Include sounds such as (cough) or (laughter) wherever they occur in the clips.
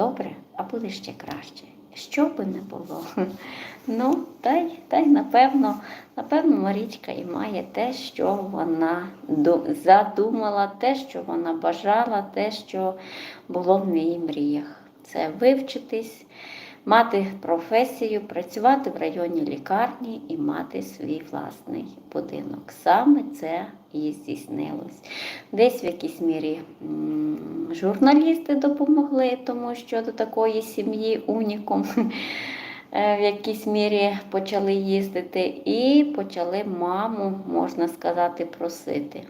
добре, а буде ще краще. Що би не було. (laughs) Ну, та й, та й напевно, напевно, Марічка і має те, що вона задумала, те, що вона бажала, те, що було в неї мріях. Це вивчитись, мати професію, працювати в районній лікарні і мати свій власний будинок. Саме це їй здійснилось. Десь в якійсь мірі журналісти допомогли, тому що до такої сім'ї унікум е, в якійсь мірі почали їздити і почали маму, можна сказати, просити.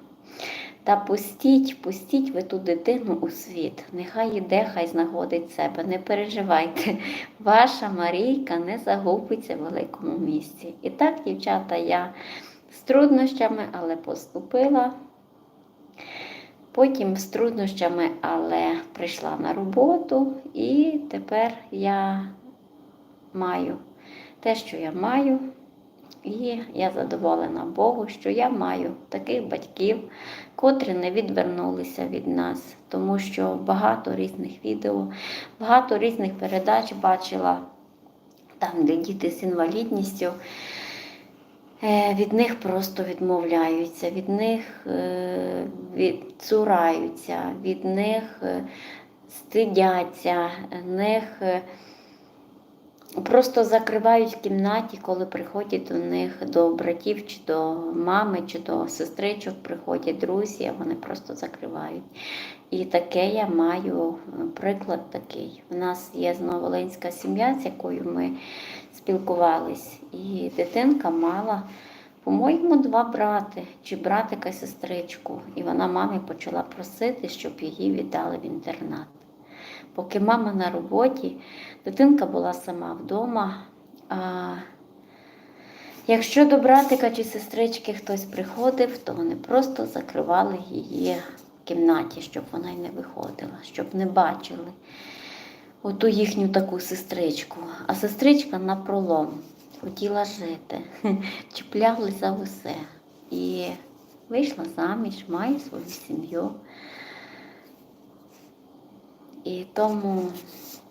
Та пустіть, пустіть ви ту дитину у світ. Нехай іде, хай знаходить себе. Не переживайте. Ваша Марійка не загубиться в великому місці. І так, дівчата, я з труднощами, але поступила. Потім з труднощами, але прийшла на роботу, і тепер я маю те, що я маю. І я задоволена Богу, що я маю таких батьків, котрі не відвернулися від нас, тому що багато різних відео, багато різних передач бачила там, де діти з інвалідністю. Е, Від них просто відмовляються, від них е, від, цураються, від них е, стидяться, них просто закривають в кімнаті, коли приходять до них до братів, чи до мами, чи до сестричок приходять друзі, вони просто закривають. І таке я маю е, приклад такий. У нас є зноволинська сім'я, з якою ми спілкувались, і дитинка мала. По-моєму, два брати, чи братика і сестричку, і вона мамі почала просити, щоб її віддали в інтернат. Поки мама на роботі, дитинка була сама вдома. А якщо до братика чи сестрички хтось приходив, то вони просто закривали її в кімнаті, щоб вона й не виходила, щоб не бачили оту їхню таку сестричку. А сестричка напролом хотіла жити, (laughs) чіплялась за усе. І вийшла заміж, має свою сім'ю. І тому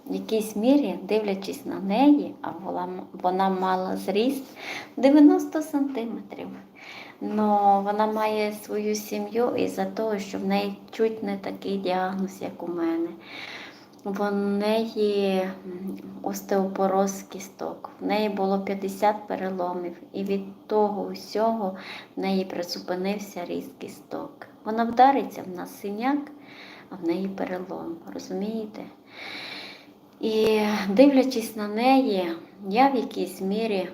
в якійсь мірі, дивлячись на неї, а вона, вона мала зріст 90 сантиметрів. Но вона має свою сім'ю із-за того, що в неї чуть не такий діагноз, як у мене. В неї остеопороз кісток, в неї було 50 переломів, і від того всього в неї призупинився ріст кісток. Вона вдариться в нас синяк, а в неї перелом, розумієте? І дивлячись на неї, я в якійсь мірі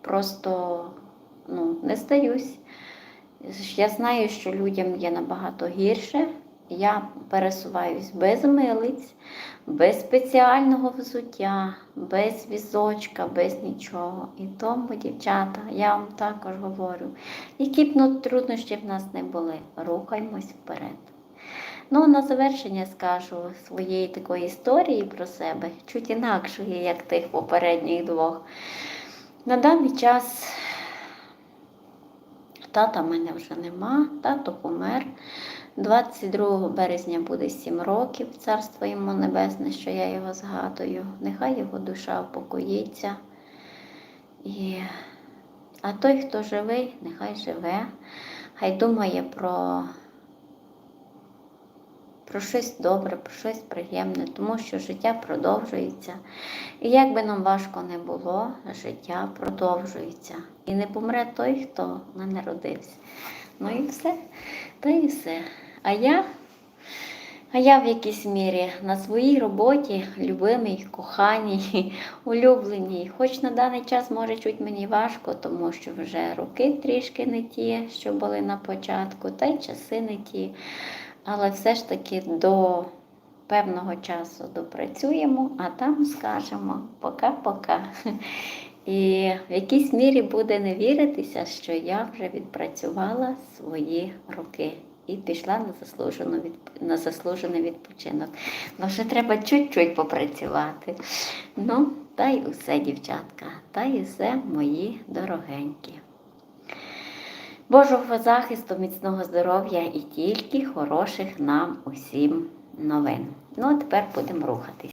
просто ну, не здаюсь. Я знаю, що людям є набагато гірше. Я пересуваюсь без милиць, без спеціального взуття, без візочка, без нічого. І тому, дівчата, я вам також говорю, які б ну, труднощі в нас не були, рухаймось вперед. Ну, на завершення скажу своєї такої історії про себе, чуть інакшої, як тих попередніх двох. На даний час тата в мене вже нема, тато помер. 22 березня буде 7 років, царство йому небесне, що я його згадую. Нехай його душа упокоїться. І... А той, хто живий, нехай живе, хай думає про про щось добре, про щось приємне, тому що життя продовжується. І як би нам важко не було, життя продовжується. І не помре той, хто не народився. Ну і все, та і все. А я, а я в якійсь мірі на своїй роботі, любимій, коханій, (laughs) улюбленій. Хоч на даний час може чуть мені важко, тому що вже роки трішки не ті, що були на початку, та й часи не ті. Але все ж таки до певного часу допрацюємо, а там скажемо пока-пока. І в якійсь мірі буде не віритися, що я вже відпрацювала свої роки і пішла на заслужену відп... на заслужений відпочинок. Ну, ще треба чуть-чуть попрацювати. Ну, та й усе, дівчатка, та й усе мої дорогенькі. Божого захисту, міцного здоров'я і тільки хороших нам усім новин. Ну, а тепер будемо рухатись.